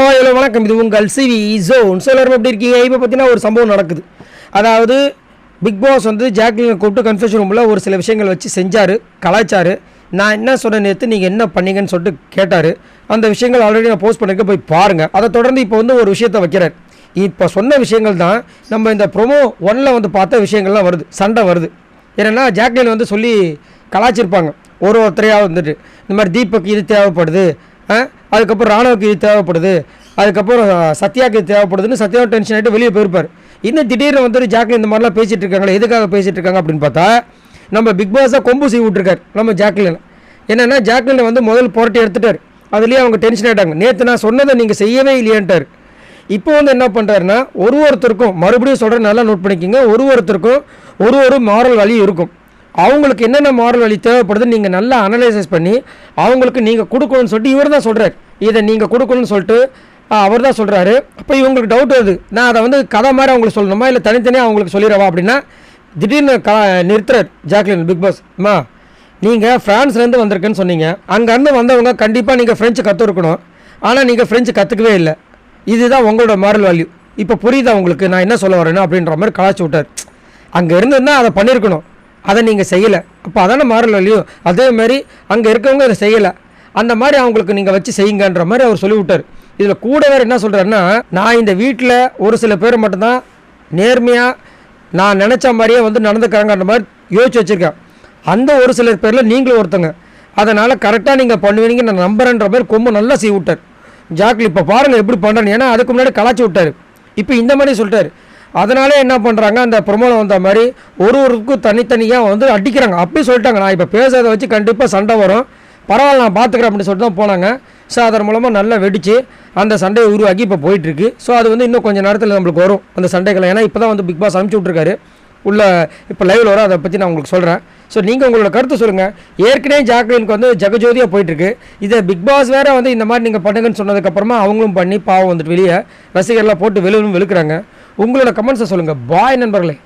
Hello வணக்கம். இது உங்கள் சிவி ஜோன். ஸோ எல்லாரும் எப்படி இருக்கீங்க? இப்போ பார்த்தீங்கன்னா ஒரு சம்பவம் நடக்குது. அதாவது பிக் பாஸ் வந்து ஜாக்லினை கூப்பிட்டு கன்ஃபியூஷன் ரூமில் ஒரு சில விஷயங்கள் வச்சு செஞ்சார் கலாச்சார் நான் என்ன சொன்ன நேற்று நீங்கள் என்ன பண்ணீங்கன்னு சொல்லிட்டு கேட்டார். அந்த விஷயங்கள் ஆல்ரெடி நான் போஸ்ட் பண்ணியிருக்கேன் போய் பாருங்கள் அதை தொடர்ந்து இப்போ வந்து ஒரு விஷயத்தை வைக்கிறார். இப்போ சொன்ன விஷயங்கள் தான் நம்ம இந்த ப்ரொமோ ஒன்னில் வந்து பார்த்த விஷயங்கள்லாம் வருது. சண்டை வருது. ஏன்னா ஜாக்லின் வந்து சொல்லி கலாச்சிருப்பாங்க ஒரு ஒருத்தரையாக வந்துட்டு. இந்த மாதிரி தீபக் இது தேவைப்படுது. அதுக்கப்புறம் ராணுவுக்கு இது தேவைப்படுது. அதுக்கப்புறம் சத்யாக்கு இது தேவைப்படுதுன்னு சத்யாவும் டென்ஷன் ஆகிட்டு வெளியே போயிருப்பார். இன்னும் திடீர்னு வந்துட்டு ஜாக்லின் இந்த மாதிரிலாம் பேசிகிட்டு இருக்காங்களே எதுக்காக பேசிகிட்டு இருக்காங்க அப்படின்னு பார்த்தா நம்ம பிக் பாஸாக கொம்பு செய்ய விட்ருக்காரு நம்ம ஜாக்லின் என்னென்னா ஜாக்லினை வந்து முதல் புரட்டி எடுத்துட்டார். அதுலேயே அவங்க டென்ஷன் ஆகிட்டாங்க நேற்று நான் சொன்னதை நீங்கள் செய்யவே இல்லையான்ட்டார். இப்போ வந்து என்ன பண்ணுறாருன்னா ஒரு ஒருத்தருக்கும் மறுபடியும் சொல்கிற நல்லா நோட் பண்ணிக்கோங்க. ஒரு ஒருத்தருக்கும் ஒரு ஒரு மாரல் வழி இருக்கும். அவங்களுக்கு என்னென்ன மாரல் வழி தேவைப்படுதுன்னு நீங்கள் நல்லா அனலைசஸ் பண்ணி அவங்களுக்கு நீங்கள் கொடுக்கணும்னு சொல்லிட்டு இவர் தான் சொல்கிறார் இதை நீங்கள் கொடுக்கணும்னு சொல்லிட்டு அவர் தான் சொல்கிறாரு அப்போ இவங்களுக்கு டவுட் வருது. நான் அதை வந்து கதை மாதிரி அவங்களுக்கு சொல்லணுமா? இல்லை தனித்தனியாக அவங்களுக்கு சொல்லிடவா அப்படின்னா திடீர்னு க நிறுத்துறார் ஜாக்லின் பிக் பாஸ். அம்மா நீங்கள் ஃப்ரான்ஸ்லேருந்து வந்திருக்குன்னு சொன்னீங்க. அங்கேருந்து வந்தவங்க கண்டிப்பாக நீங்கள் ஃப்ரெஞ்சு கற்றுருக்கணும் ஆனால் நீங்கள் ஃப்ரெஞ்சு கற்றுக்கவே இல்லை. இதுதான் உங்களோட மாரல் வேல்யூ இப்போ புரியுதா உங்களுக்கு? நான் என்ன சொல்ல வரேன்னு? அப்படின்ற மாதிரி கலாச்சி விட்டார். அங்கே இருந்திருந்தா அதை பண்ணியிருக்கணும். அதை நீங்கள் செய்யலை. அப்போ அதான மாறல இல்லையோ அதே மாதிரி அங்கே இருக்கவங்க இதை செய்யலை. அந்த மாதிரி அவங்களுக்கு நீங்கள் வச்சு செய்யுங்கன்ற மாதிரி அவர் சொல்லிவிட்டார். இதில் கூட வேறு என்ன சொல்கிறாருன்னா நான் இந்த வீட்டில் ஒரு சில பேர் மட்டும்தான் நேர்மையாக நான் நினச்ச மாதிரியே வந்து நடந்துக்கிறாங்கன்ற மாதிரி யோசிச்சு வச்சுருக்கேன். அந்த ஒரு சிலர் பேரில் நீங்களும் ஒருத்தங்க. அதனால் கரெக்டாக நீங்கள் பண்ணுவீங்க நான் நம்புறேன்ற மாதிரி கொம்பு நல்லா செய்ய விட்டார் ஜாக்கில் இப்போ பாருங்கள் எப்படி பண்ணுறேன்னு ஏன்னா அதுக்கு முன்னாடி கலாச்சி விட்டார். இப்போ இந்த மாதிரி சொல்லிட்டார். அதனாலே என்ன பண்ணுறாங்க அந்த ப்ரொமோவில் வந்த மாதிரி ஒரு ஒருக்கும் தனித்தனியாக வந்து அடிக்கிறாங்க. அப்படி சொல்லிட்டாங்க. நான் இப்போ பேசுறதை வச்சு கண்டிப்பாக சண்டை வரும். பரவாயில்ல நான் பார்த்துக்கிறேன் அப்படின்னு சொல்லிட்டு தான் போனாங்க. ஸோ அதன் மூலமாக நல்லா வெடித்து அந்த சண்டையை உருவாக்கி இப்போ போயிட்டுருக்கு. ஸோ அது வந்து இன்னும் கொஞ்சம் நேரத்தில் நம்மளுக்கு வரும் அந்த சண்டைகளை. ஏன்னா இப்போ தான் வந்து பிக் பாஸ் அனுப்பிச்சி விட்ருக்காரு உள்ள இப்போ லைவில் வரும். அதை பற்றி நான் உங்களுக்கு சொல்கிறேன் ஸோ நீங்கள் உங்களோட கருத்து சொல்லுங்கள் ஏற்கனவே ஜாக்லினுக்கு வந்து ஜெகஜோதியாக போயிட்டுருக்கு. இதை பிக் பாஸ் வேறு வந்து இந்த மாதிரி நீங்கள் பண்ணுங்கன்னு சொன்னதுக்கப்புறமா அவங்களும் பண்ணி பாவம் வந்துட்டு வெளியே ரசிகர்லாம் போட்டு வெளுன்னு வெளுக்கிறாங்க. உங்களோட கமெண்ட்ஸை சொல்லுங்கள் பாய் நண்பர்களே.